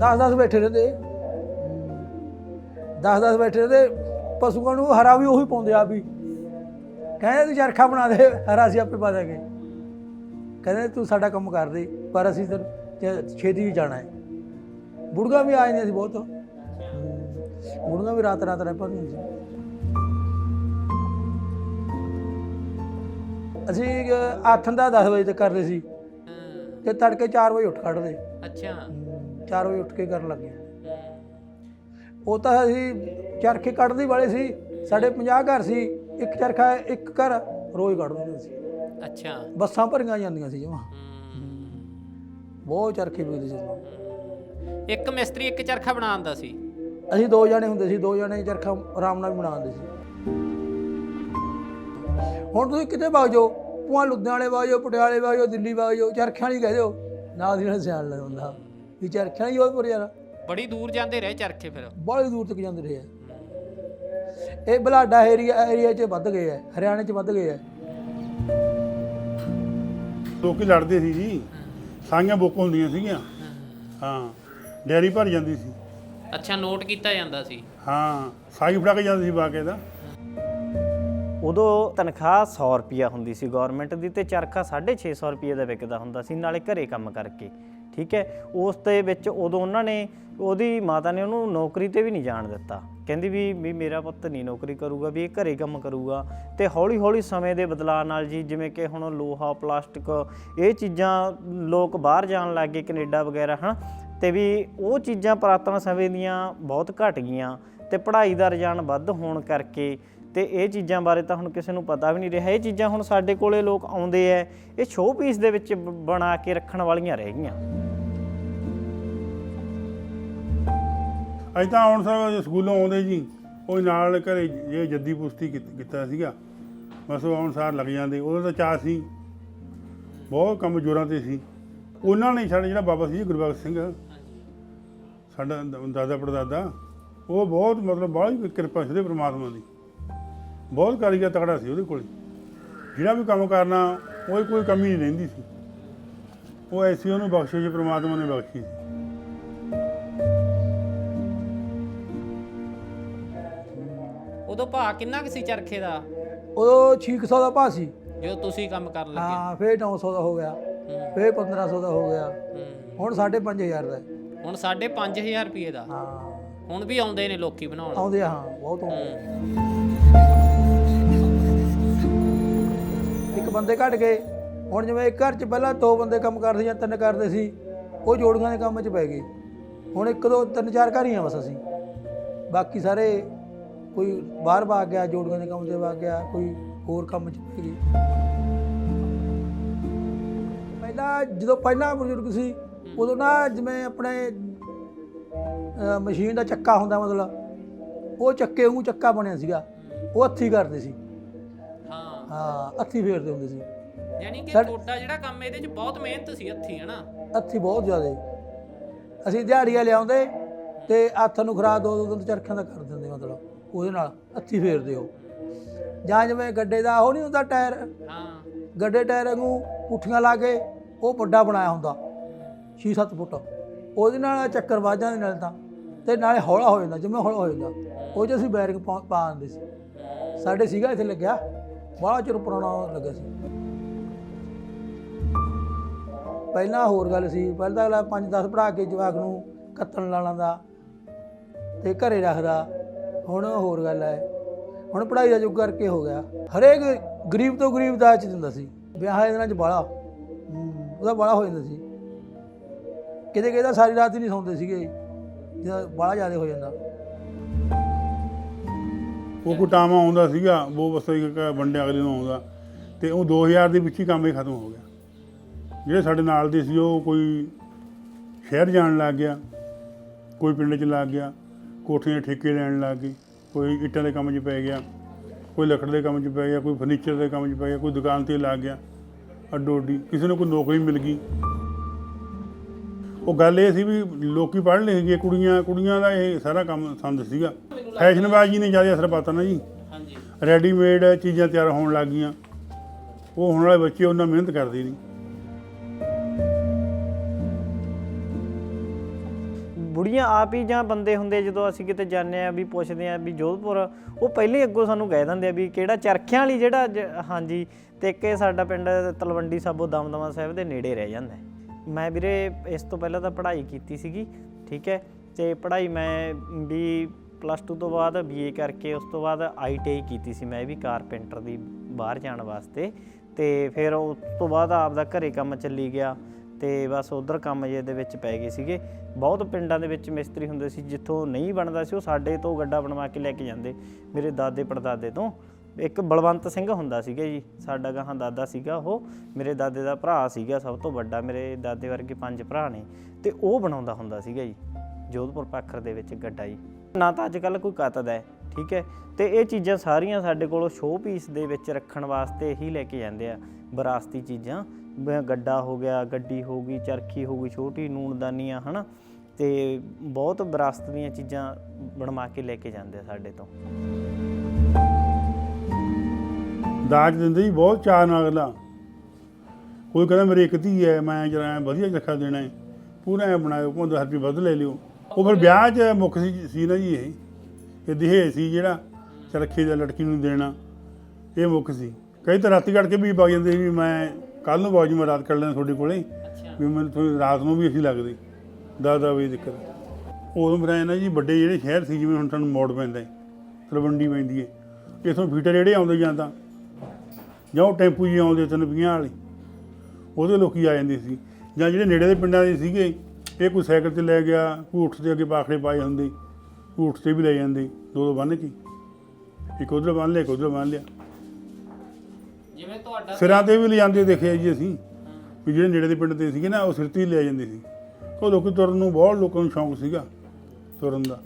10-10 ਬੈਠੇ ਰਹਿੰਦੇ। 10-10 ਬੈਠੇ ਰਹਿੰਦੇ, ਪਸ਼ੂਆਂ ਨੂੰ ਹਰਾ ਵੀ ਉਹੀ ਪਾਉਂਦੇ ਆ ਵੀ ਕਹਿੰਦੇ ਤੂੰ ਚਰਖਾ ਬਣਾ ਦੇ, ਹਰਾ ਅਸੀਂ ਆਪੇ ਪਾ ਦਾਂਗੇ ਕਹਿੰਦੇ ਤੂੰ ਸਾਡਾ ਕੰਮ ਕਰ ਦੇ, ਪਰ ਅਸੀਂ ਤਾਂ ਛੇਤੀ ਹੀ ਜਾਣਾ ਹੈ। ਬੁੜਗਾ ਵੀ ਆ ਜਾਂਦੇ ਸੀ ਬਹੁਤ। ਬੁੜਗਾ ਵੀ ਰਾਤ ਰਾਤ ਰਹਿ ਪਾਉਂਦੀਆਂ ਸੀ। ਅਸੀਂ ਆਥਨ ਦਾ 10 ਵਜੇ ਤੱਕ ਕਰਦੇ ਸੀ। ਤੇ ਤੜਕੇ 4 ਵਜੇ ਉੱਠ ਖੜਦੇ ਅੱਛਾ। 4 ਵਜੇ ਉੱਠ ਕੇ ਕਰਨ ਲੱਗੇ ਉਹ ਤਾਂ ਅਸੀਂ ਚਰਖੇ ਕੱਢਦੇ ਵਾਲੇ ਸੀ ਸਾਡੇ 50 ਘਰ ਸੀ ਇੱਕ ਚਰਖਾ ਇੱਕ ਘਰ ਰੋਜ਼ ਕੱਢਦੇ ਸੀ। ਅੱਛਾ। ਬੱਸਾਂ ਭਰੀਆਂ ਜਾਂਦੀਆਂ ਸੀ ਜਮਾ। ਬਹੁਤ ਚਰਖੇ ਵਿਕਦੇ ਸੀ। ਇੱਕ ਮਿਸਤਰੀ ਇੱਕ ਚਰਖਾ ਬਣਾਉਂਦਾ ਸੀ। ਅਸੀਂ ਦੋ ਜਣੇ ਹੁੰਦੇ ਸੀ ਦੋ ਜਣੇ ਚਰਖਾ ਆਰਾਮ ਨਾਲ ਬਣਾਉਂਦੇ ਸੀ। ਹੁਣ ਤੁਸੀਂ ਕਿਤੇ ਵਗ ਜਾਓ ਪੁਆ ਲੁਧਿਆਣੇ ਵਗ ਜਾਓ ਪਟਿਆਲੇ ਵਗ ਜਾਓ ਦਿੱਲੀ ਵਗ ਜਾਓ ਚਰਖਿਆਂ ਵਾਲੀ ਕਹਿ ਦਿਓ ਨਾਲ ਦੀ ਨਾਲ ਸਿਆਣ ਲੈ ਹੁੰਦਾ ਵੀ ਚਰਖਿਆਂ ਵਾਲੀ ਹੋਏ ਪਰ ਯਾਰ ਬੜੀ ਦੂਰ ਜਾਂਦੇ ਰਹੇ ਚਰਖੇ ਫਿਰ। ਬੜੀ ਦੂਰ ਤੱਕ ਜਾਂਦੇ ਰਹੇ ਆ। ਇਹ ਬਲਾਡਾ ਏਰੀਆ ਏਰੀਆ 'ਚ ਵੱਧ ਗਏ ਆ ਹਰਿਆਣੇ 'ਚ ਵੱਧ ਗਏ ਆ। ਲੋਕੀ ਲੜਦੇ ਸੀ ਜੀ। ਸਾਈਆਂ ਬੁੱਕ ਹੁੰਦੀਆਂ ਸੀਗੀਆਂ। ਹਾਂ ਡੈਰੀ ਭਰ ਜਾਂਦੀ ਸੀ। ਅੱਛਾ ਨੋਟ ਕੀਤਾ ਜਾਂਦਾ ਸੀ। ਹਾਂ ਸਾਈ ਫੜਾ ਕੇ ਜਾਂਦੀ ਸੀ ਬਾਕੇ ਦਾ ਉਦੋਂ ਤਨਖਾਹ 100 ਰੁਪਿਆ ਹੁੰਦੀ ਸੀ ਗਵਰਨਮੈਂਟ ਦੀ ਤੇ ਚਰਖਾ 650 ਰੁਪਏ ਦਾ ਵਿਕਦਾ ਹੁੰਦਾ ਸੀ ਨਾਲੇ ਘਰੇ ਕੰਮ ਕਰਕੇ। ਠੀਕ ਹੈ? ਉਸ ਦੇ ਵਿੱਚ ਉਦੋਂ ਉਹਨਾਂ ਨੇ, ਉਹਦੀ ਮਾਤਾ ਨੇ ਉਹਨੂੰ ਨੌਕਰੀ ਤੇ ਵੀ ਨਹੀਂ ਜਾਣ ਦਿੱਤਾ। ਕਹਿੰਦੀ ਵੀ ਵੀ ਮੇਰਾ ਪੁੱਤ ਨਹੀਂ ਨੌਕਰੀ ਕਰੂਗਾ, ਵੀ ਇਹ ਘਰੇ ਕੰਮ ਕਰੂਗਾ। ਤੇ ਹੌਲੀ ਹੌਲੀ ਸਮੇਂ ਦੇ ਬਦਲਾਅ ਨਾਲ ਜੀ, ਜਿਵੇਂ ਕਿ ਹੁਣ ਲੋਹਾ, ਪਲਾਸਟਿਕ, ਇਹ ਚੀਜ਼ਾਂ ਲੋਕ ਬਾਹਰ ਜਾਣ ਲੱਗ ਗਏ, ਕੈਨੇਡਾ ਵਗੈਰਾ, ਹਨ? ਤੇ ਵੀ ਉਹ ਚੀਜ਼ਾਂ ਪੁਰਾਤਨ ਸਮੇਂ ਦੀਆਂ ਬਹੁਤ ਘਟ ਗਈਆਂ। ਤੇ ਪੜ੍ਹਾਈ ਦਾ ਰੁਝਾਨ ਵੱਧ ਹੋਣ ਕਰਕੇ ਤੇ ਇਹ ਚੀਜ਼ਾਂ ਬਾਰੇ ਤਾਂ ਹੁਣ ਕਿਸੇ ਨੂੰ ਪਤਾ ਵੀ ਨਹੀਂ ਰਿਹਾ। ਇਹ ਚੀਜ਼ਾਂ ਹੁਣ ਸਾਡੇ ਕੋਲੇ ਲੋਕ ਆਉਂਦੇ ਐ, ਇਹ ਸ਼ੋਅ ਪੀਸ ਦੇ ਵਿੱਚ ਬਣਾ ਕੇ ਰੱਖਣ ਵਾਲੀਆਂ ਰਹਿ ਗਈਆਂ। ਅੱਜ ਤਾਂ ਹੁਣ ਸਰ ਸਕੂਲੋਂ ਆਉਂਦੇ ਜੀ ਉਹ ਨਾਲ ਘਰੇ ਜੇ ਜੱਦੀ ਪੁਸਤੀ ਕੀਤ- ਕੀਤਾ ਸੀਗਾ, ਬਸ ਉਹ ਅਨੁਸਾਰ ਲੱਗ ਜਾਂਦੇ। ਉਹਦਾ ਤਾਂ ਚਾਅ ਸੀ, ਬਹੁਤ ਕੰਮ ਜੋਰਾਂ ਤੇ ਸੀ। ਉਹਨਾਂ ਨੇ ਸਾਡਾ ਜਿਹੜਾ ਬਾਬਾ ਸੀ ਜੀ ਗੁਰਬਖਸ਼ ਸਿੰਘ, ਸਾਡਾ ਦਾਦਾ ਪੜਦਾਦਾ ਉਹ ਬਹੁਤ ਮਤਲਬ ਬਾਹਲੀ ਕਿਰਪਾ ਸੀ ਉਹਦੇ ਪ੍ਰਮਾਤਮਾ ਦੀ। ਬਹੁਤ ਕਾਰੀਗਰ ਤਕੜਾ ਸੀ ਉਹਦੇ ਕੋਲ। ਜਿਹੜਾ ਵੀ ਕੰਮ ਕਰਨਾ ਉਹ ਕੋਈ ਕਮੀ ਨਹੀਂ ਰਹਿੰਦੀ ਸੀ। ਉਹ ਐਸੀ ਉਹਨੂੰ ਬਖਸ਼ਿਸ਼ ਪ੍ਰਮਾਤਮਾ ਨੇ ਬਖਸ਼ੀ ਸੀ। ਉਦੋਂ ਭਾਅ ਕਿੰਨਾ ਕੁ ਸੀ ਚਰਖੇ ਦਾ? ਉਦੋਂ 600 ਦਾ ਭਾਅ ਸੀ। ਜੋ ਤੁਸੀਂ ਕੰਮ ਕਰਨ ਲੱਗੇ? ਹਾਂ ਫੇਰ 900 ਦਾ ਹੋ ਗਿਆ। ਫੇਰ 1500 ਦਾ ਹੋ ਗਿਆ। ਹੂੰ। ਹੁਣ 5500 ਦਾ। ਹੈ। ਹੁਣ 5500 ਰੁਪਏ ਦਾ? ਹਾਂ। ਹੁਣ ਵੀ ਆਉਂਦੇ ਨੇ ਲੋਕੀ ਬਣਾਉਣ। ਆਉਂਦੇ ਆ ਹਾਂ ਬਹੁਤ ਆਉਂਦੇ ਹੂੰ। ਇੱਕ ਬੰਦੇ ਘਟ ਗਏ। ਹੁਣ ਜਿਵੇਂ ਇੱਕ ਘਰ 'ਚ ਪਹਿਲਾਂ ਦੋ ਬੰਦੇ ਕੰਮ ਕਰਦੇ ਜਾਂ ਤਿੰਨ ਕਰਦੇ ਸੀ, ਉਹ ਜੋੜੀਆਂ ਦੇ ਕੰਮ 'ਚ ਪੈ ਗਏ। ਹੁਣ ਇੱਕ, ਦੋ, ਤਿੰਨ, ਚਾਰ ਘਰ ਹੀ ਆ ਬਸ ਅਸੀਂ। ਬਾਕੀ ਸਾਰੇ ਕੋਈ ਬਾਹਰ ਭਾਗ ਗਿਆ, ਜੋੜੀਆਂ ਦੇ ਕੰਮ 'ਚ ਵਗ ਗਿਆ, ਕੋਈ ਹੋਰ ਕੰਮ 'ਚ ਪੈ ਗਈ ਪਹਿਲਾਂ ਜਦੋਂ ਪਹਿਲਾਂ ਬਜ਼ੁਰਗ ਸੀ, ਉਦੋਂ ਨਾ ਜਿਵੇਂ ਆਪਣੇ ਮਸ਼ੀਨ ਦਾ ਚੱਕਾ ਹੁੰਦਾ ਮਤਲਬ, ਉਹ ਚੱਕੇ ਵਾਂਗੂ ਚੱਕਾ ਬਣਿਆ ਸੀਗਾ। ਉਹ ਹੱਥੀ ਕਰਦੇ ਸੀ। ਹਾਂ ਹੱਥੀ ਫੇਰਦੇ ਹੁੰਦੇ ਸੀ। ਯਾਨੀ ਕਿ ਤੁਹਾਡਾ ਜਿਹੜਾ ਕੰਮ ਇਹਦੇ 'ਚ ਬਹੁਤ ਮਿਹਨਤ ਸੀ ਹੱਥੀ ਹਨਾ ਹੱਥੀ ਬਹੁਤ ਜ਼ਿਆਦੇ ਅਸੀਂ ਦਿਹਾੜੀਆਂ ਲਿਆਉਂਦੇ ਤੇ ਹੱਥ ਨੂੰ ਖਰਾ ਦੋ ਦੋ ਦਿਨ ਚਰਖਿਆਂ ਦਾ ਕਰ ਦਿੰਦੇ ਮਤਲਬ ਉਹਦੇ ਨਾਲ ਹੱਥੀ ਫੇਰਦੇ ਹੋ ਜਾਂ ਜਿਵੇਂ ਗੱਡੇ ਦਾ ਉਹ ਨਹੀਂ ਹੁੰਦਾ ਟਾਇਰ ਹਾਂ। ਗੱਡੇ ਟਾਇਰ ਵਾਂਗੂ ਪੁੱਠੀਆਂ ਲਾ ਕੇ ਉਹ ਵੱਡਾ ਬਣਾਇਆ ਹੁੰਦਾ 6-7 ਫੁੱਟ। ਉਹਦੇ ਨਾਲ ਚੱਕਰ ਵੱਜ ਜਾਂਦੇ ਨਾਲ ਤਾਂ ਤੇ ਨਾਲੇ ਹੌਲਾ ਹੋ ਜਾਂਦਾ ਜਿਵੇਂ ਹੌਲਾ ਹੋ ਜਾਂਦਾ। ਉਹ 'ਚ ਅਸੀਂ ਬੈਰਿੰਗ ਪਾ ਦਿੰਦੇ ਸੀ। ਸਾਡੇ ਸੀਗਾ ਇੱਥੇ ਲੱਗਿਆ। ਬਾਹਲਾ ਚਿਰ ਪੁਰਾਣਾ ਲੱਗਿਆ ਸੀ। ਪਹਿਲਾਂ ਹੋਰ ਗੱਲ ਸੀ, ਪਹਿਲਾਂ ਤਾਂ ਅਗਲਾ 5-10 ਪੜਾ ਕੇ ਜਵਾਕ ਨੂੰ ਕੱਤਣ ਲਾ ਲੈਂਦਾ ਤੇ ਘਰੇ ਰੱਖਦਾ, ਹੁਣ ਹੋਰ ਗੱਲ ਹੈ। ਹੁਣ ਪੜ੍ਹਾਈ ਦਾ ਯੁੱਗ ਕਰਕੇ ਹੋ ਗਿਆ। ਹਰੇਕ ਗਰੀਬ ਤੋਂ ਗਰੀਬ ਦਾਜ ਦਿੰਦਾ ਸੀ। ਵਿਆਹ ਦੇ ਦਿਨਾਂ ਚ ਬਾਲਾ ਉਹਦਾ ਬਾਲਾ ਹੋ ਜਾਂਦਾ ਸੀ। ਕਿਤੇ ਕਿਤੇ ਤਾਂ ਸਾਰੀ ਰਾਤ ਹੀ ਨਹੀਂ ਸੌਂਦੇ ਸੀਗੇ ਜਿਹਦਾ ਬਾਲਾ ਜ਼ਿਆਦਾ ਹੋ ਜਾਂਦਾ। ਉਹ ਕੋਈ ਟਾਮਾ ਆਉਂਦਾ ਸੀਗਾ ਉਹ ਬਸ ਇੱਕ ਵੰਡੇ ਅਗਲੇ ਨੂੰ ਆਉਂਦਾ। ਤੇ ਉਹ 2000 ਦੇ ਵਿੱਚ ਹੀ ਕੰਮ ਹੀ ਖਤਮ ਹੋ ਗਿਆ। ਜਿਹੜੇ ਸਾਡੇ ਨਾਲ ਦੇ ਸੀ, ਉਹ ਕੋਈ ਸ਼ਹਿਰ ਜਾਣ ਲੱਗ ਗਿਆ, ਕੋਈ ਪਿੰਡ 'ਚ ਲੱਗ ਗਿਆ, ਕੋਠੀਆਂ ਦੇ ਠੇਕੇ ਲੈਣ ਲੱਗ ਗਏ, ਕੋਈ ਇੱਟਾਂ ਦੇ ਕੰਮ 'ਚ ਪੈ ਗਿਆ, ਕੋਈ ਲੱਕੜ ਦੇ ਕੰਮ 'ਚ ਪੈ ਗਿਆ, ਕੋਈ ਫਰਨੀਚਰ ਦੇ ਕੰਮ 'ਚ ਪੈ ਗਿਆ, ਕੋਈ ਦੁਕਾਨ ਤੇ ਲੱਗ ਗਿਆ, ਅੱਡੋ ਅੱਡੀ, ਕਿਸੇ ਨੂੰ ਕੋਈ ਨੌਕਰੀ ਮਿਲ ਗਈ। ਉਹ ਗੱਲ ਇਹ ਸੀ ਵੀ ਲੋਕੀ ਪੜ੍ਹ ਲਿਖ ਗਏ, ਕੁੜੀਆਂ ਕੁੜੀਆਂ ਦਾ ਇਹ ਸਾਰਾ ਕੰਮ ਸੰਦ ਸੀਗਾ। ਫੈਸ਼ਨਬਾਜ਼ੀ ਨੇ ਜ਼ਿਆਦਾ ਅਸਰ ਪਾਤਾ ਨਾ ਜੀ। ਹਾਂਜੀ। ਰੈਡੀਮੇਡ ਚੀਜ਼ਾਂ ਤਿਆਰ ਹੋਣ ਲੱਗ ਗਈਆਂ। ਉਹ ਹੁਣ ਵਾਲੇ ਬੱਚੇ ਉਹਨਾਂ ਮਿਹਨਤ ਕਰਦੇ ਨਹੀਂ ਬੁੜੀਆਂ ਆਪ ਹੀ ਜਾਂ ਬੰਦੇ ਹੁੰਦੇ ਜਦੋਂ ਅਸੀਂ ਕਿਤੇ ਜਾਂਦੇ ਆ ਵੀ ਪੁੱਛਦੇ ਆ ਵੀ ਜੋਧਪੁਰ ਉਹ ਪਹਿਲੇ ਹੀ ਅੱਗੋਂ ਸਾਨੂੰ ਕਹਿ ਦਿੰਦੇ ਆ ਵੀ ਕਿਹੜਾ ਚਰਖਿਆਂ ਵਾਲੀ ਜਿਹੜਾ ਜ- ਹਾਂਜੀ ਤੇ ਇੱਕ ਇਹ ਸਾਡਾ ਪਿੰਡ ਤਲਵੰਡੀ ਸਾਬੋ ਦਮਦਮਾ ਸਾਹਿਬ ਦੇ ਨੇੜੇ ਰਹਿ ਜਾਂਦਾ ਹੈ। ਮੈਂ ਵੀਰੇ ਇਸ ਤੋਂ ਪਹਿਲਾਂ ਤਾਂ ਪੜ੍ਹਾਈ ਕੀਤੀ ਸੀਗੀ ਠੀਕ ਹੈ ਤੇ ਪੜ੍ਹਾਈ ਮੈਂ ਵੀ ਪਲੱਸ 2 ਤੋਂ ਬਾਅਦ ਬੀਏ ਕਰਕੇ ਉਸ ਤੋਂ ਬਾਅਦ ਆਈਟੀਆਈ ਕੀਤੀ ਸੀ ਮੈਂ ਵੀ ਕਾਰਪੈਂਟਰ ਦੀ ਬਾਹਰ ਜਾਣ ਵਾਸਤੇ ਤੇ ਫਿਰ ਉਸ ਤੋਂ ਬਾਅਦ ਆਪਦਾ ਘਰੇ ਕੰਮ ਚੱਲੀ ਗਿਆ ਤੇ ਬਸ ਉਧਰ ਕੰਮ ਜੇ ਦੇ ਵਿੱਚ ਪੈ ਗਏ ਸੀਗੇ। ਬਹੁਤ ਪਿੰਡਾਂ ਦੇ ਵਿੱਚ ਮਿਸਤਰੀ ਹੁੰਦੇ ਸੀ, ਜਿੱਥੋਂ ਨਹੀਂ ਬਣਦਾ ਸੀ ਉਹ ਸਾਡੇ ਤੋਂ ਗੱਡਾ ਬਣਵਾ ਕੇ ਲੈ ਕੇ ਜਾਂਦੇ ਮੇਰੇ ਦਾਦੇ ਪੜਦਾਦੇ ਤੋਂ। ਇੱਕ ਬਲਵੰਤ ਸਿੰਘ ਹੁੰਦਾ ਸੀਗਾ ਜੀ, ਸਾਡਾ ਗਾਹਾਂ ਦਾਦਾ ਸੀਗਾ ਉਹ, ਮੇਰੇ ਦਾਦੇ ਦਾ ਭਰਾ ਸੀਗਾ ਸਭ ਤੋਂ ਵੱਡਾ, ਮੇਰੇ ਦਾਦੇ ਵਰਗੇ ਪੰਜ ਭਰਾ ਨੇ ਤੇ ਉਹ ਬਣਾਉਂਦਾ ਹੁੰਦਾ ਸੀਗਾ ਜੀ, ਜੋਧਪੁਰ ਪਾਖਰ ਦੇ ਵਿੱਚ ਗੱਡਾ ਜੀ। ਨਾ ਤਾਂ ਅੱਜ ਕੱਲ ਕੋਈ ਕਤਦ ਹੈ, ਠੀਕ ਹੈ? ਤੇ ਇਹ ਚੀਜ਼ਾਂ ਸਾਰੀਆਂ ਸਾਡੇ ਕੋਲੋਂ ਸ਼ੋਅ ਪੀਸ ਦੇ ਵਿੱਚ ਰੱਖਣ ਵਾਸਤੇ ਹੀ ਲੈ ਕੇ ਜਾਂਦੇ ਆ। ਵਿਰਾਸਤੀ ਚੀਜ਼ਾਂ ਗੱਡਾ ਹੋ ਗਿਆ, ਗੱਡੀ ਹੋ ਗਈ, ਚਰਖੀ ਹੋ ਗਈ, ਛੋਟੀ ਨੂਨਦਾਨੀਆਂ ਹਨਾ? ਤੇ ਬਹੁਤ ਵਿਰਾਸਤ ਦੀਆਂ ਚੀਜ਼ਾਂ ਬਣਵਾ ਕੇ ਲੈ ਕੇ ਜਾਂਦੇ ਆ ਸਾਡੇ ਤੋਂ। ਦਾਜ ਦਿੰਦੇ ਜੀ, ਬਹੁਤ ਚਾਅ ਨਾਲ ਅਗਲਾ। ਕੋਈ ਕਹਿੰਦਾ ਮੇਰੀ ਇੱਕ ਧੀ ਹੈ, ਮੈਂ ਜਰਾ ਵਧੀਆ ਰੱਖਾ ਦੇਣਾ ਹੈ। ਪੂਰਾ ਐਂ ਬਣਾਇਓ ਕੋਈ 10 ਰੁਪਏ ਵੱਧ ਲੈ ਲਿਓ। ਉਹ ਫਿਰ ਵਿਆਹ 'ਚ ਮੁੱਖ ਸੀ ਸੀ ਨਾ ਜੀ ਇਹ। ਇਹ ਦਹੇਜ ਸੀ ਜਿਹੜਾ ਚਰਖੇ ਦਾ ਲੜਕੀ ਨੂੰ ਦੇਣਾ। ਇਹ ਮੁੱਖ ਸੀ। ਕਈ ਤਾਂ ਰਾਤੀ ਕੱਢ ਕੇ ਵੀ ਪਾ ਜਾਂਦੇ ਸੀ ਵੀ ਮੈਂ ਕੱਲ ਨੂੰ ਬਾਜੂ ਮੈਂ ਰਾਤ ਕੱਢ ਲੈਣਾ ਤੁਹਾਡੇ ਕੋਲੇ। ਵੀ ਮੈਨੂੰ ਥੋੜ੍ਹੀ ਰਾਤ ਨੂੰ ਵੀ ਅਸੀਂ ਲੱਗਦੇ। ਦਸ ਦਸ ਵਜੇ ਦਿੱਕਤ ਉਦੋਂ ਫਿਰ ਐਂ ਨਾ ਜੀ ਵੱਡੇ ਜਿਹੜੇ ਸ਼ਹਿਰ ਸੀ ਜਿਵੇਂ ਹੁਣ ਸਾਨੂੰ ਮੋੜ ਪੈਂਦਾ ਹੈ ਤਲਵੰਡੀ ਪੈਂਦੀ ਹੈ ਇਥੋਂ ਫੀਟਰ ਜਿਹੜੇ ਆਉਂਦੇ ਜਾਂ ਤਾਂ ਜਾਂ ਉਹ ਟੈਂਪੂ ਜੀ ਆਉਂਦੇ ਤਿੰਨ ਵੀਹਾਂ ਵਾਲੇ ਉਹਦੇ ਲੋਕੀ ਆ ਜਾਂਦੇ ਸੀ। ਜਾਂ ਜਿਹੜੇ ਨੇੜੇ ਦੇ ਪਿੰਡਾਂ ਦੇ ਸੀਗੇ ਇਹ ਕੋਈ ਸਾਈਕਲ ਤੇ ਲੈ ਗਿਆ ਊਠ ਦੇ ਅੱਗੇ ਬਾਖੜੇ ਪਾਏ ਹੁੰਦੇ ਊਠ ਤੇ ਵੀ ਲੈ ਜਾਂਦੇ ਦੋ ਦੋ ਬੰਨ ਕੇ। ਇੱਕ ਉਧਰ ਬੰਨ ਲਿਆ ਇੱਕ ਉਧਰ ਬੰਨ ਲਿਆ। ਜਿਵੇਂ ਤੁਹਾਡਾ ਸਿਰਾਂ ਤੇ ਵੀ ਲਿਜਾਂਦੇ ਦੇਖਿਆ ਜੀ ਅਸੀਂ ਵੀ ਜਿਹੜੇ ਨੇੜੇ ਦੇ ਪਿੰਡ ਤੇ ਸੀਗੇ ਨਾ ਉਹ ਸਿਰ ਤੇ ਹੀ ਲੈ ਜਾਂਦੇ ਸੀ। ਉਹ ਲੋਕੀ ਤੁਰਨ ਨੂੰ ਬਹੁਤ ਲੋਕਾਂ ਨੂੰ ਸ਼ੌਂਕ ਸੀਗਾ ਤੁਰਨ ਦਾ।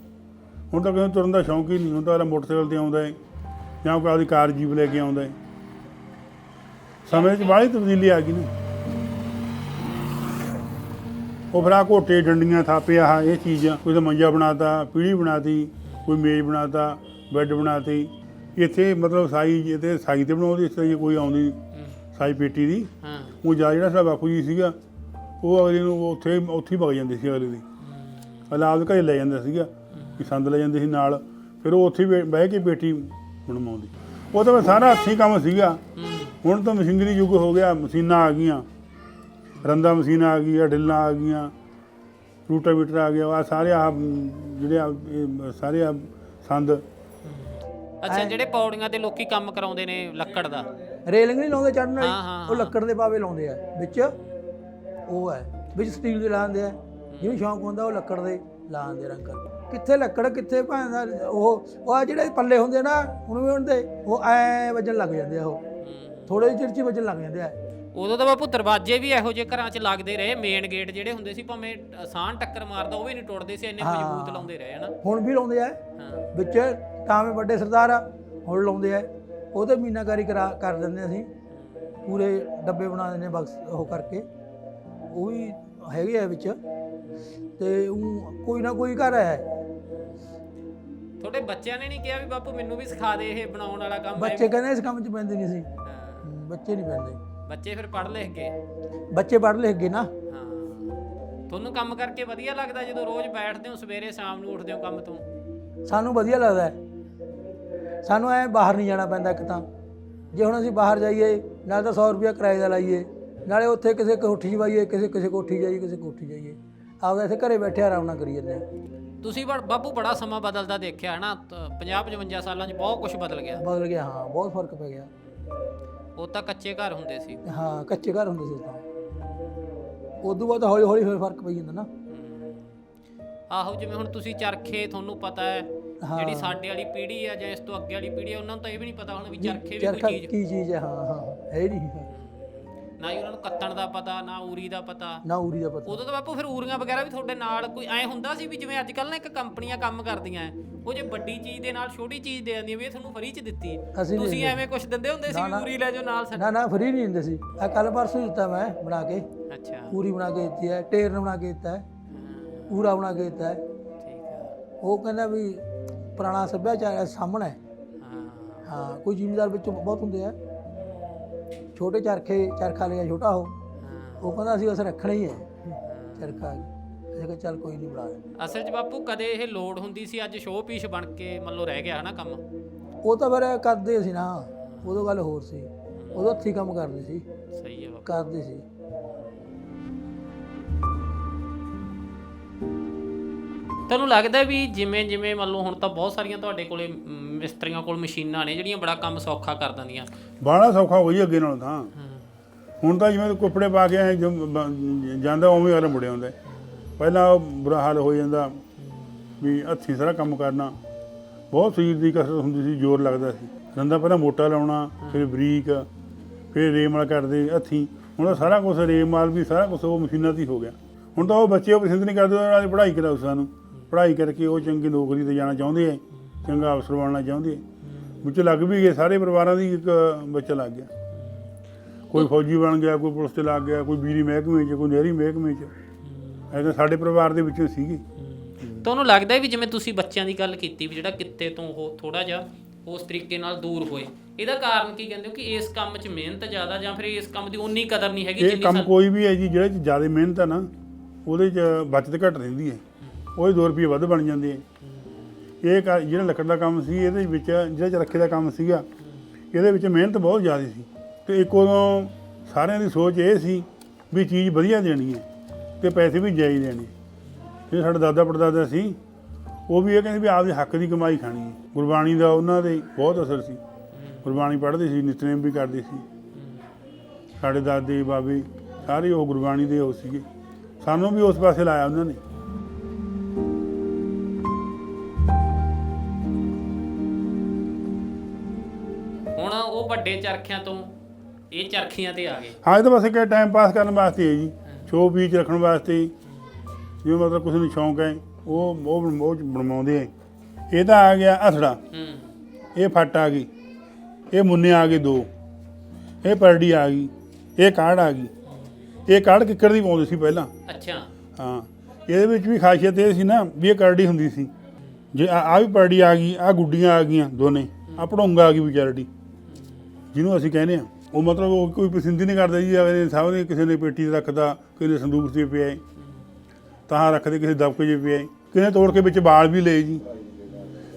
ਹੁਣ ਤਾਂ ਕਿਸੇ ਨੂੰ ਤੁਰਨ ਦਾ ਸ਼ੌਂਕ ਹੀ ਨਹੀਂ ਤਾਂ ਅਗਲਾ ਮੋਟਰਸਾਈਕਲ ਤੇ ਆਉਂਦਾ ਹੈ ਜਾਂ ਕੋਈ ਆਪਦੀ ਕਾਰ ਜੀਪ ਲੈ ਕੇ ਆਉਂਦਾ ਹੈ ਸਮੇਂ 'ਚ ਬਾਹਲੀ ਤਬਦੀਲੀ ਆ ਗਈ ਨਾ। ਉਹ ਫਿਰ ਆਹ ਘੋਟੇ ਡੰਡੀਆਂ ਥਾਪੇ ਆਹ ਇਹ ਚੀਜ਼ਾਂ ਕੋਈ ਤਾਂ ਮੰਜਾ ਬਣਾਤਾ ਪੀੜੀ ਬਣਾਤੀ ਕੋਈ ਮੇਜ਼ ਬਣਾਤਾ ਬੈੱਡ ਬਣਾਤੀ। ਇੱਥੇ ਮਤਲਬ ਸਾਈ ਜਿੱਤੇ ਸਾਈ ਤੇ ਬਣਾਉਂਦੇ ਇਸ ਤਰ੍ਹਾਂ ਕੋਈ ਆਉਂਦੀ ਸਾਈ ਪੇਟੀ ਦੀ। ਹਾਂ। ਉਹ ਜਾ ਜਿਹੜਾ ਸਾਡਾ ਬਾਪੂ ਜੀ ਸੀਗਾ ਉਹ ਅਗਲੇ ਨੂੰ ਉੱਥੇ ਉੱਥੇ ਹੀ ਵਗ ਜਾਂਦੇ ਸੀ ਅਗਲੇ ਦੀ। ਅਲਾਦ ਘਰੇ ਲੈ ਜਾਂਦਾ ਸੀਗਾ ਵੀ ਸੰਦ ਲੈ ਜਾਂਦੇ ਸੀ ਨਾਲ। ਫਿਰ ਉਹ ਉੱਥੇ ਹੀ ਬਹਿ ਕੇ ਬੇਟੀ ਬਣਵਾਉਂਦੀ ਉਹ ਤਾਂ ਸਾਰਾ ਹੱਥੀਂ ਕੰਮ ਸੀਗਾ। ਹੁਣ ਤਾਂ ਮਸ਼ੀਨਰੀ ਯੁੱਗ ਹੋ ਗਿਆ ਮਸ਼ੀਨਾਂ ਆ ਗਈਆਂ। ਰੰਦਾ ਮਸ਼ੀਨਾਂ ਆ ਗਈਆਂ ਢਿੱਲਾਂ ਆ ਗਈਆਂ ਰੂਟਾਵੀਟਰ ਆ ਗਿਆ ਆ ਸਾਰੇ ਆ ਜਿਹੜੇ ਆ ਇਹ ਸਾਰੇ ਆ ਸੰਦ। ਅੱਛਾ ਜਿਹੜੇ ਪੌੜੀਆਂ ਤੇ ਲੋਕੀ ਕੰਮ ਕਰਾਉਂਦੇ ਨੇ ਲੱਕੜ ਦਾ? ਰੇਲਿੰਗ ਨਹੀਂ ਲਾਉਂਦੇ ਚੜਨ ਹਾਂ, ਹਾਂ, ਵਾਲੀ ਉਹ ਲੱਕੜ ਦੇ ਪਾਵੇ ਲਾਉਂਦੇ ਆ ਵਿੱਚ ਉਹ ਹੈ ਵਿੱਚ ਸਟੀਲ ਦੇ ਲਾਉਂਦੇ ਆ ਜਿਹਨੂੰ ਸ਼ੌਂਕ ਹੁੰਦਾ ਉਹ ਲੱਕੜ ਦੇ ਲਾਉਂਦੇ ਰੰਗ ਕਰਕੇ। ਕਿੱਥੇ ਲੱਕੜ ਕਿੱਥੇ ਭਾਂਦਾ ਉਹ ਉਹ ਆਹ ਜਿਹੜੇ ਪੱਲੇ ਹੁੰਦੇ ਨਾ ਉਹਨੂੰ ਵੀ ਹੁੰਦੇ ਉਹ ਐ ਵੱਜਣ ਲੱਗ ਜਾਂਦੇ ਆ ਉਹ। ਥੋੜੇ ਜਿਹੇ ਚਿਰਚੀ ਵੱਜਣ ਲੱਗ ਜਾਂਦੇ ਆ। ਉਦੋਂ ਤਾਂ ਬਾਪੂ ਦਰਵਾਜ਼ੇ ਵੀ ਇਹੋ ਜਿਹੇ ਘਰਾਂ 'ਚ ਲੱਗਦੇ ਰਹੇ ਮੇਨ ਗੇਟ ਜਿਹੜੇ ਹੁੰਦੇ ਸੀ ਭਾਵੇਂ ਆਸਾਨ ਟੱਕਰ ਮਾਰਦਾ ਉਹ ਵੀ ਨਹੀਂ ਟੁੱਟਦੇ ਸੀ ਇੰਨੇ ਮਜ਼ਬੂਤ ਲਾਉਂਦੇ ਰਹੇ ਹਨਾ? ਹੁਣ ਵੀ ਲਾਉਂਦੇ ਆ। ਵਿੱਚ ਟਾਵੇਂ ਵੱਡੇ ਸਰਦਾਰ ਆ ਹੁਣ ਲਾਉਂਦੇ ਆ। ਉਹ ਤੇ ਮੀਨਾਕਾਰੀ ਕਰਾ ਕਰ ਦਿੰਦੇ ਅਸੀਂ। ਪੂਰੇ ਡੱਬੇ ਬਣਾ ਦਿੰਦੇ ਬਕਸ ਉਹ ਕਰਕੇ। ਉਹ ਵੀ ਹੈਗੇ ਆ ਵਿੱਚ। ਤੇ ਊਂ ਕੋਈ ਨਾ ਕੋਈ ਘਰ ਹੈ। ਤੁਹਾਡੇ ਬੱਚਿਆਂ ਨੇ ਨਹੀਂ ਕਿਹਾ ਵੀ ਬਾਪੂ ਮੈਨੂੰ ਵੀ ਸਿਖਾ ਦੇ ਇਹ ਬਣਾਉਣ ਵਾਲਾ ਕੰਮ ਬੱਚੇ ਕਹਿੰਦੇ ਇਸ ਕੰਮ 'ਚ ਪੈਂਦੇ ਨਹੀਂ ਸੀ ਬੱਚੇ ਨਹੀਂ ਪੈਂਦੇ। ਬੱਚੇ ਫਿਰ ਪੜ੍ਹ ਲਿਖ ਗਏ। ਬੱਚੇ ਪੜ੍ਹ ਲਿਖ ਗਏ ਨਾ? ਹਾਂ। ਤੁਹਾਨੂੰ ਕੰਮ ਕਰਕੇ ਵਧੀਆ ਲੱਗਦਾ ਜਦੋਂ ਰੋਜ਼ ਬੈਠਦੇ ਹੋ ਸਵੇਰੇ ਸ਼ਾਮ ਨੂੰ ਉੱਠਦੇ ਹੋ ਕੰਮ ਤੋਂ? ਸਾਨੂੰ ਵਧੀਆ ਲੱਗਦਾ ਹੈ। ਸਾਨੂੰ ਐ ਬਾਹਰ ਨਹੀਂ ਜਾਣਾ ਪੈਂਦਾ ਇੱਕ ਤਾਂ। ਜੇ ਹੁਣ ਅਸੀਂ ਬਾਹਰ ਜਾਈਏ ਨਾਲ ਤਾਂ 100 ਰੁਪਇਆ ਕਿਰਾਏ ਦਾ ਲਾਈਏ। ਨਾਲੇ ਉੱਥੇ ਕਿਸੇ ਕੋਠੀ 'ਚ ਵਾਈਏ ਕਿਸੇ ਕਿਸੇ ਕੋਠੀ ਜਾਈਏ ਕਿਸੇ ਕੋਠੀ ਜਾਈਏ। ਆਪਦਾ ਇੱਥੇ ਘਰੇ ਬੈਠੇ ਆਰਾਮ ਨਾਲ ਕਰੀ ਜਾਂਦੇ ਤੁਸੀਂ ਬੜ- ਬਾਪੂ ਬੜਾ ਸਮਾਂ ਬਦਲਦਾ ਦੇਖਿਆ ਹੈ ਨਾ 50 55 ਸਾਲਾਂ 'ਚ ਬਹੁਤ ਕੁਝ ਬਦਲ ਗਿਆ। ਬਦਲ ਗਿਆ ਹਾਂ ਬਹੁਤ ਫ਼ਰਕ ਪੈ ਗਿਆ। ਉਹ ਤਾਂ ਕੱਚੇ ਘਰ ਹੁੰਦੇ ਸੀ। ਹਾਂ ਕੱਚੇ ਘਰ ਹੁੰਦੇ ਸੀ ਤਾਂ। ਉਦੋਂ ਬਾਅਦ ਹੌਲੀ ਹੌਲੀ ਫਿਰ ਫ਼ਰਕ ਪਈ ਜਾਂਦਾ ਨਾ। ਆਹੋ ਜਿਵੇਂ ਹੁਣ ਤੁਸੀਂ ਚਰਖੇ ਤੁਹਾਨੂੰ ਪਤਾ ਹੈ। ਜਿਹੜੀ ਸਾਡੇ ਵਾਲੀ ਪੀੜ੍ਹੀ ਆ ਜਾਂ ਇਸ ਤੋਂ ਅੱਗੇ ਵਾਲੀ ਪੀੜ੍ਹੀ ਆ ਉਹਨਾਂ ਨੂੰ ਤਾਂ ਇਹ ਵੀ ਨਹੀਂ ਪਤਾ ਹੁਣ ਵੀ ਚਰਖੇ ਵੀ ਕੋਈ ਚੀਜ਼ ਕੀ ਚੀਜ਼ ਹੈ ਹਾਂ ਹਾਂ ਹੈ ਹੀ ਨਹੀਂ। ਨਾ ਹੀ ਉਹਨਾਂ ਨੂੰ ਕੱਤਣ ਦਾ ਪਤਾ ਨਾ ਊਰੀ ਦਾ ਪਤਾ। ਨਾ ਉਰੀ ਦਾ ਪਤਾ। ਉਦੋਂ ਤਾਂ ਬਾਪੂ ਫਿਰ ਊਰੀਆਂ ਵਗੈਰਾ ਵੀ ਤੁਹਾਡੇ ਨਾਲ ਕੋਈ ਐ ਹੁੰਦਾ ਸੀ ਵੀ ਜਿਵੇਂ ਅੱਜ ਕੱਲ ਨਾ ਇੱਕ ਕੰਪਨੀਆਂ ਕੰਮ ਕਰਦੀਆਂ ਐ ਉਹ ਜੇ ਵੱਡੀ ਚੀਜ਼ ਦੇ ਨਾਲ ਛੋਟੀ ਚੀਜ਼ ਦੇ ਦਿੰਦੀਆਂ ਵੀ ਇਹ ਤੁਹਾਨੂੰ ਫਰੀ ਚ ਦਿੱਤੀ। ਅਸੀਂ ਨਹੀਂ ਤੁਸੀਂ ਐਵੇਂ ਕੁਝ ਦਿੰਦੇ ਹੁੰਦੇ ਸੀ ਵੀ ਊਰੀ ਲੈ ਜਾਓ ਨਾਲ ਸਾ- ਨਾ ਨਾ ਫਰੀ ਨਹੀਂ ਦਿੰਦੇ ਸੀ। ਆ ਕੱਲ ਪਰਸੋਂ ਹੀ ਦਿੱਤਾ ਮੈਂ ਬਣਾ ਕੇ। ਅੱਛਾ। ਪੂਰੀ ਬਣਾ ਕੇ ਦਿੱਤੀ ਹੈ ਟੇਰਨ ਬਣਾ ਕੇ ਦਿੱਤਾ ਹੈ। ਪੂਰਾ ਬਣਾ ਕੇ ਦਿੱਤਾ ਹੈ ਠੀਕ ਆ। ਉਹ ਕਹਿੰਦਾ ਵੀ ਪੁਰਾਣਾ ਸੱਭਿਆਚਾਰ ਹੈ ਸਾਹਮਣੇ। ਹੈ। ਹਾਂ। ਹਾਂ ਕੋਈ ਜ਼ਿਮੀਦਾਰ ਵਿੱਚ ਬਹੁਤ ਹੁੰਦੇ ਆ। ਛੋਟੇ ਚਰਖੇ ਚਰਖਾ ਲਿਆ ਛੋਟਾ ਉਹ। ਹਾਂ। ਉਹ ਕਹਿੰਦਾ ਅਸੀਂ ਬਸ ਰੱਖਣਾ ਹੀ ਹੈ। ਚਰਖਾ। ਅਸੀਂ ਕਿਹਾ ਚੱਲ ਕੋਈ ਨਹੀਂ ਬਣਾ ਦਿੰਦੇ ਅਸਲ 'ਚ ਬਾਪੂ ਕਦੇ ਇਹ ਲੋਡ ਹੁੰਦੀ ਸੀ ਅੱਜ ਸ਼ੋਅ ਪੀਸ ਬਣ ਕੇ ਮੰਨ ਲਓ ਰਹਿ ਗਿਆ ਹਨਾ ਕੰਮ? ਉਹ ਤਾਂ ਫਿਰ ਕਰਦੇ ਸੀ ਨਾ। ਉਦੋਂ ਗੱਲ ਹੋਰ ਸੀ। ਉਦੋਂ ਹੱਥੀਂ ਕੰਮ ਕਰਦੇ ਸੀ। ਸਹੀ ਹੈ ਬਾਪੂ। ਕਰਦੇ ਸੀ। ਤੁਹਾਨੂੰ ਲੱਗਦਾ ਵੀ ਜਿਵੇਂ ਜਿਵੇਂ ਮੰਨ ਲਓ ਹੁਣ ਤਾਂ ਬਹੁਤ ਸਾਰੀਆਂ ਤੁਹਾਡੇ ਕੋਲੇ ਮਿਸਤਰੀਆਂ ਕੋਲ ਮਸ਼ੀਨਾਂ ਨੇ ਜਿਹੜੀਆਂ ਬੜਾ ਕੰਮ ਸੌਖਾ ਕਰ ਦਿੰਦੀਆਂ। ਬਾਹਲਾ ਸੌਖਾ ਹੋਈ ਅੱਗੇ ਨਾਲ ਤਾਂ। ਹੁਣ ਤਾਂ ਜਿਵੇਂ ਕੱਪੜੇ ਪਾ ਕੇ ਐਂ ਬ- ਜਾਂਦਾ ਉਵੇਂ ਵਾਲਾ ਮੁੜਿਆ ਹੁੰਦਾ। ਪਹਿਲਾਂ ਉਹ ਬੁਰਾ ਹਾਲ ਹੋ ਜਾਂਦਾ ਵੀ ਹੱਥੀਂ ਸਾਰਾ ਕੰਮ ਕਰਨਾ। ਬਹੁਤ ਸਰੀਰ ਦੀ ਕਸਰਤ ਹੁੰਦੀ ਸੀ ਜ਼ੋਰ ਲੱਗਦਾ ਸੀ। ਰੰਦਾ ਪਹਿਲਾਂ ਮੋਟਾ ਲਾਉਣਾ ਫਿਰ ਬਰੀਕ ਫਿਰ ਰੇਮਲ ਕਰਦੇ ਹੱਥੀਂ। ਹੁਣ ਤਾਂ ਸਾਰਾ ਕੁਝ ਰੇਮਾਲ ਵੀ ਸਾਰਾ ਕੁਝ ਉਹ ਮਸ਼ੀਨਾਂ 'ਤੇ ਹੀ ਹੋ ਗਿਆ। ਹੁਣ ਤਾਂ ਉਹ ਬੱਚੇ ਉਹ ਪਸੰਦ ਨਹੀਂ ਕਰਦੇ ਉਹਨਾਂ ਦੀ ਪੜ੍ਹਾਈ ਕਰਾਓ ਸਾਨੂੰ। ਪੜ੍ਹਾਈ ਕਰਕੇ ਉਹ ਚੰਗੀ ਨੌਕਰੀ ਤੇ ਜਾਣਾ ਚਾਹੁੰਦੇ ਆ ਚੰਗਾ ਅਫਸਰ ਬਣਨਾ ਚਾਹੁੰਦੇ ਵਿੱਚ ਲੱਗ ਵੀ ਗਏ ਸਾਰੇ ਪਰਿਵਾਰਾਂ ਦੀ ਇੱਕ ਬੱਚਾ ਲੱਗ ਗਿਆ। ਕੋਈ ਫੌਜੀ ਬਣ ਗਿਆ ਕੋਈ ਪੁਲਿਸ ਤੇ ਲੱਗ ਗਿਆ ਕੋਈ ਬਿਜਲੀ ਮਹਿਕਮੇ 'ਚ ਕੋਈ ਨਹਿਰੀ ਮਹਿਕਮੇ 'ਚ। ਐਦਾਂ ਸਾਡੇ ਪਰਿਵਾਰ ਦੇ ਵਿੱਚੋਂ ਸੀਗੇ। ਤੁਹਾਨੂੰ ਲੱਗਦਾ ਵੀ ਜਿਵੇਂ ਤੁਸੀਂ ਬੱਚਿਆਂ ਦੀ ਗੱਲ ਕੀਤੀ ਵੀ ਜਿਹੜਾ ਕਿੱਤੇ ਤੋਂ ਉਹ ਥੋੜਾ ਜਿਹਾ ਉਸ ਤਰੀਕੇ ਨਾਲ ਦੂਰ ਹੋਏ ਇਹਦਾ ਕਾਰਨ ਕੀ ਕਹਿੰਦੇ ਹੋ ਕਿ ਇਸ ਕੰਮ 'ਚ ਮਿਹਨਤ ਜ਼ਿਆਦਾ ਜਾਂ ਫਿਰ ਇਸ ਕੰਮ ਦੀ ਉਨੀ ਕਦਰ ਨਹੀਂ ਹੈਗੀ ਇਹ ਕੰਮ ਕੋਈ ਵੀ ਹੈ ਜੀ ਜਿਹੜੇ 'ਚ ਜ਼ਿਆਦਾ ਮਿਹਨਤ ਹੈ ਨਾ ਉਹਦੇ 'ਚ ਬਚਤ ਘੱਟ ਰਹਿੰਦੀ ਹੈ। ਉਹਦੇ 2 ਰੁਪਏ ਵੱਧ ਬਣ ਜਾਂਦੇ ਆ। ਇਹ ਕ- ਜਿਹੜਾ ਲੱਕੜ ਦਾ ਕੰਮ ਸੀ, ਇਹਦੇ ਵਿੱਚ, ਜਿਹੜਾ ਚਰਖੇ ਦਾ ਕੰਮ ਸੀਗਾ, ਇਹਦੇ ਵਿੱਚ ਮਿਹਨਤ ਬਹੁਤ ਜ਼ਿਆਦਾ ਸੀ। ਤੇ ਇੱਕ ਉਦੋਂ ਸਾਰਿਆਂ ਦੀ ਸੋਚ ਇਹ ਸੀ ਵੀ ਚੀਜ਼ ਵਧੀਆ ਦੇਣੀ ਹੈ ਤੇ ਪੈਸੇ ਵੀ ਜਾਈ ਦੇਣੇ। ਜਿਹੜੇ ਸਾਡੇ ਦਾਦਾ ਪੜਦਾਦਾ ਸੀ, ਉਹ ਵੀ ਇਹ ਕਹਿੰਦੇ ਵੀ ਆਪਦੇ ਹੱਕ ਦੀ ਕਮਾਈ ਖਾਣੀ ਹੈ। ਗੁਰਬਾਣੀ ਦਾ ਉਹਨਾਂ ਦੇ ਬਹੁਤ ਅਸਰ ਸੀ। ਗੁਰਬਾਣੀ ਪੜ੍ਹਦੇ ਸੀ, ਨਿਤਨੇਮ ਵੀ ਕਰਦੇ ਸੀ। ਸਾਡੇ ਦਾਦੇ, ਬਾਬੇ ਸਾਰੇ ਉਹ ਗੁਰਬਾਣੀ ਦੇ ਉਹ ਸੀਗੇ। ਸਾਨੂੰ ਵੀ ਉਸ ਪਾਸੇ ਲਾਇਆ ਉਹਨਾਂ ਨੇ। ਉਹ ਵੱਡੇ ਚਰਖਿਆਂ ਤੋਂ ਇਹ ਚਰਖੀਆਂ ਤੇ ਆ ਗਏ। ਹਾਂ ਇਹ ਤਾਂ ਬਸ ਇੱਕ ਟਾਈਮ ਪਾਸ ਕਰਨ ਵਾਸਤੇ ਹੈ ਜੀ। ਸ਼ੋਅ ਪੀਚ ਰੱਖਣ ਵਾਸਤੇ ਜਿਵੇਂ ਮਤਲਬ ਕਿਸੇ ਨੂੰ ਸ਼ੌਂਕ ਹੈ ਉਹ ਬਣ- ਉਹ ਬਣਵਾਉਂਦੇ ਆ। ਇਹ ਤਾਂ ਆ ਗਿਆ ਅਸੜਾ। ਹੂੰ। ਇਹ ਫੱਟ ਆ ਗਈ। ਇਹ ਮੁੰਨੇ ਆ ਗਏ ਦੋ। ਇਹ ਪਰੜੀ ਆ ਗਈ। ਇਹ ਕਾੜ ਆ ਗਈ। ਇਹ ਕਾੜ ਕਿੱਕਰ ਦੀ ਪਾਉਂਦੇ ਸੀ ਪਹਿਲਾਂ। ਅੱਛਾ। ਹਾਂ। ਇਹਦੇ ਵਿੱਚ ਵੀ ਖਾਸੀਅਤ ਇਹ ਸੀ ਨਾ ਵੀ ਇਹ ਕਰੜੀ ਹੁੰਦੀ ਸੀ। ਜੇ ਆ ਆ ਵੀ ਪਰੜੀ ਆ ਗਈ ਆ ਗੁੱਡੀਆਂ ਆ ਗਈਆਂ ਦੋਨੇ। ਆ ਪੜੋਂਗਾ ਆ ਗਈ ਵਿਚਾਰੜੀ। ਜਿਹਨੂੰ ਅਸੀਂ ਕਹਿੰਦੇ ਆ ਉਹ ਮਤਲਬ ਉਹ ਕੋਈ ਪਸੰਦ ਹੀ ਨਹੀਂ ਕਰਦਾ ਜੀ ਅਗਲੇ ਸਭ ਨੇ ਕਿਸੇ ਨੇ ਪੇਟੀ 'ਚ ਰੱਖਦਾ ਕਿਸੇ ਨੇ ਸੰਦੂਕ 'ਚ ਪਿਆ ਏ, ਤਾਂ ਰੱਖਦੇ ਕਿਸੇ ਦਬਕੇ 'ਚ ਪਿਆ ਏ, ਕਿਸੇ ਨੇ ਤੋੜ ਕੇ ਵਿੱਚ ਬਾਲ ਵੀ ਲਏ ਜੀ।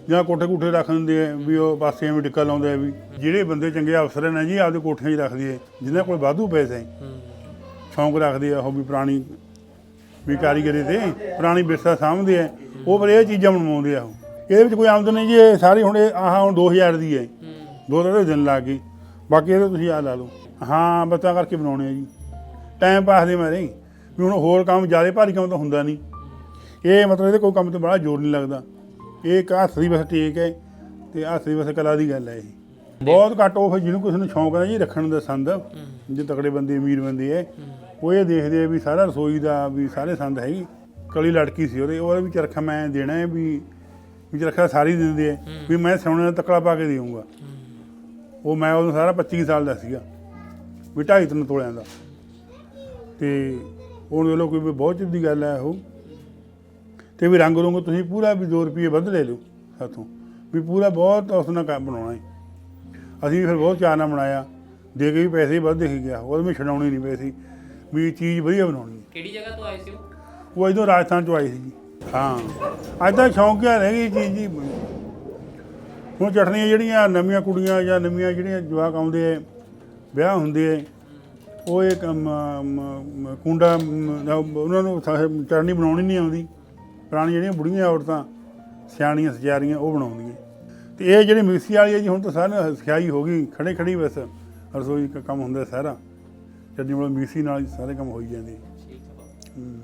ਜਾਂ ਕੋਠੇ ਕੋਠੇ ਰੱਖ ਦਿੰਦੇ ਆ ਵੀ ਉਹ ਪਾਸੇ ਵੀ ਟਿੱਕਾ ਲਾਉਂਦੇ ਆ ਵੀ। ਜਿਹੜੇ ਬੰਦੇ ਚੰਗੇ ਅਫਸਰ ਨੇ ਜੀ ਆਪਦੇ ਕੋਠਿਆਂ 'ਚ ਰੱਖਦੇ ਆ। ਜਿਨ੍ਹਾਂ ਕੋਲ ਵਾਧੂ ਪੈਸੇ ਹੈ ਸ਼ੌਂਕ ਰੱਖਦੇ ਆ ਉਹ ਵੀ ਪੁਰਾਣੀ ਵੀ ਕਾਰੀਗਰੀ ਤੇ ਪੁਰਾਣੀ ਵਿਰਸਾ ਸਾਂਭਦੇ ਆ। ਉਹ ਪਰ ਇਹ ਚੀਜ਼ਾਂ ਬਣਵਾਉਂਦੇ ਆ ਉਹ। ਇਹਦੇ ਵਿੱਚ ਕੋਈ ਆਮਦਨ ਨਹੀਂ ਜੀ ਇਹ ਸਾਰੀ ਹੁਣ ਆਹ ਹੁਣ 2000 ਦੀ ਹੈ। ਦੋ ਦੋ ਦਿਨ ਲੱਗ ਗਈ ਬਾਕੀ ਇਹਦੇ ਤੁਸੀਂ ਆ ਲਾ ਲਓ। ਹਾਂ ਬੱਚਾ ਕਰਕੇ ਬਣਾਉਣੇ ਆ ਜੀ। ਟਾਈਮ ਪਾਸ ਦੇ ਮਾਰੇ ਵੀ ਹੁਣ ਹੋਰ ਕੰਮ ਜ਼ਿਆਦਾ ਭਾਰੀ ਕੰਮ ਤਾਂ ਹੁੰਦਾ ਨਹੀਂ। ਇਹ ਮਤਲਬ ਇਹਦੇ ਕੋਈ ਕੰਮ ਤੇ ਬੜਾ ਜ਼ੋਰ ਨਹੀਂ ਲੱਗਦਾ। ਇਹ ਇੱਕ ਹੱਥ ਦੀ ਬਸ ਟੇਕ ਹੈ ਤੇ ਹੱਥ ਦੀ ਬਸ ਕਲਾ ਦੀ ਗੱਲ ਹੈ ਇਹ। ਬਹੁਤ ਘੱਟ ਉਹ ਫਿਰ ਜਿਹਨੂੰ ਕਿਸੇ ਨੂੰ ਸ਼ੌਂਕ ਹੈ ਜੀ, ਰੱਖਣ ਦਾ ਸੰਦ। ਜੇ ਤਕੜੇ ਬੰਦੇ, ਅਮੀਰ ਬੰਦੇ ਹੈ। ਉਹ ਇਹ ਦੇਖਦੇ ਆ ਵੀ ਸਾਰਾ ਰਸੋਈ ਦਾ ਵੀ ਸਾਰੇ ਸੰਦ ਹੈਗੀ। ਕਲੀ ਲੜਕੀ ਸੀ ਉਹਦੇ। ਉਹਦੇ ਵੀ ਚਰਖਾ ਮੈਂ ਦੇਣਾ ਹੈ ਵੀ ਵੀ ਚਰਖਾ ਸਾਰੀ ਦਿੰਦੇ ਆ। ਵੀ ਮੈਂ ਸੋਨੇ ਦਾ ਤਕੜਾ ਪਾ ਕੇ ਦੇਊਂਗਾ। ਉਹ ਮੈਂ ਉਦੋਂ ਸਾਰਾ 25 ਸਾਲ ਦਾ ਸੀਗਾ ਵੀ ਢਾਈ ਤਿੰਨ ਤੋਲਿਆਂ ਦਾ। ਤੇ ਦੇ ਲੋ ਕੋਈ ਵੀ ਬਹੁਤ ਚਿਰ ਦੀ ਗੱਲ ਹੈ ਉਹ। ਤੇ ਵੀ ਰੰਗ ਰੁੰਗ ਤੁਸੀਂ ਪੂਰਾ ਵੀ 2 ਰੁਪਏ ਵੱਧ ਲੈ ਲਓ ਸਾਥੋਂ ਵੀ ਪੂਰਾ ਬਹੁਤ ਉਸ ਨਾਲ ਕੰਮ ਬਣਾਉਣਾ ਹੈ। ਅਸੀਂ ਫਿਰ ਬਹੁਤ ਚਾਅ ਨਾਲ ਬਣਾਇਆ ਦੇ ਕੇ ਵੀ ਪੈਸੇ ਹੀ ਵੱਧ ਦੇ ਗਿਆ ਉਹਦੇ ਵਿੱਚ ਛਡਾਉਣੇ ਨਹੀਂ ਪਏ ਸੀ ਵੀ ਚੀਜ਼ ਵਧੀਆ ਬਣਾਉਣੀ ਹੈ। ਕਿਹੜੀ ਜਗ੍ਹਾ ਤੋਂ ਆਏ ਸੀ ਉਹ? ਉਹ ਇਦੋਂ ਰਾਜਸਥਾਨ ਚੋਂ ਆਈ ਸੀ ਹਾਂ ਅੱਜ ਤਾਂ ਸ਼ੌਂਕਿਆ ਰਹਿ ਗਈ ਚੀਜ਼ ਜੀ ਹੁਣ ਚਟਨੀਆਂ ਜਿਹੜੀਆਂ ਨਵੀਆਂ ਕੁੜੀਆਂ ਜਾਂ ਨਵੀਆਂ ਜਿਹੜੀਆਂ ਜਵਾਕ ਆਉਂਦੇ ਆ ਵਿਆਹ ਹੁੰਦੇ ਆ ਉਹ ਮ- ਕੁੰਡਾ ਉਹਨਾਂ ਨੂੰ ਚਟਨੀ ਬਣਾਉਣੀ ਨਹੀਂ ਆਉਂਦੀ। ਪੁਰਾਣੀ ਜਿਹੜੀਆਂ ਬੁੜੀਆਂ ਔਰਤਾਂ ਸਿਆਣੀਆਂ ਸਚਾਰੀਆਂ ਉਹ ਬਣਾਉਂਦੀਆਂ। ਤੇ ਇਹ ਜਿਹੜੀ ਮਿਕਸੀ ਵਾਲੀ ਹੈ ਜੀ ਹੁਣ ਤਾਂ ਸਾਰਿਆਂ ਸਿਖਾਈ ਹੋ ਗਈ ਖੜੇ ਖੜੀ ਬਸ ਰਸੋਈ ਦਾ ਕੰਮ ਹੁੰਦਾ ਸਾਰਾ। ਚਟਨੀ ਵਾਲਾ ਮਿਕਸੀ ਨਾਲ ਸਾਰੇ ਕੰਮ ਹੋਈ ਜਾਂਦੇ। ਠੀਕ ਹੂੰ।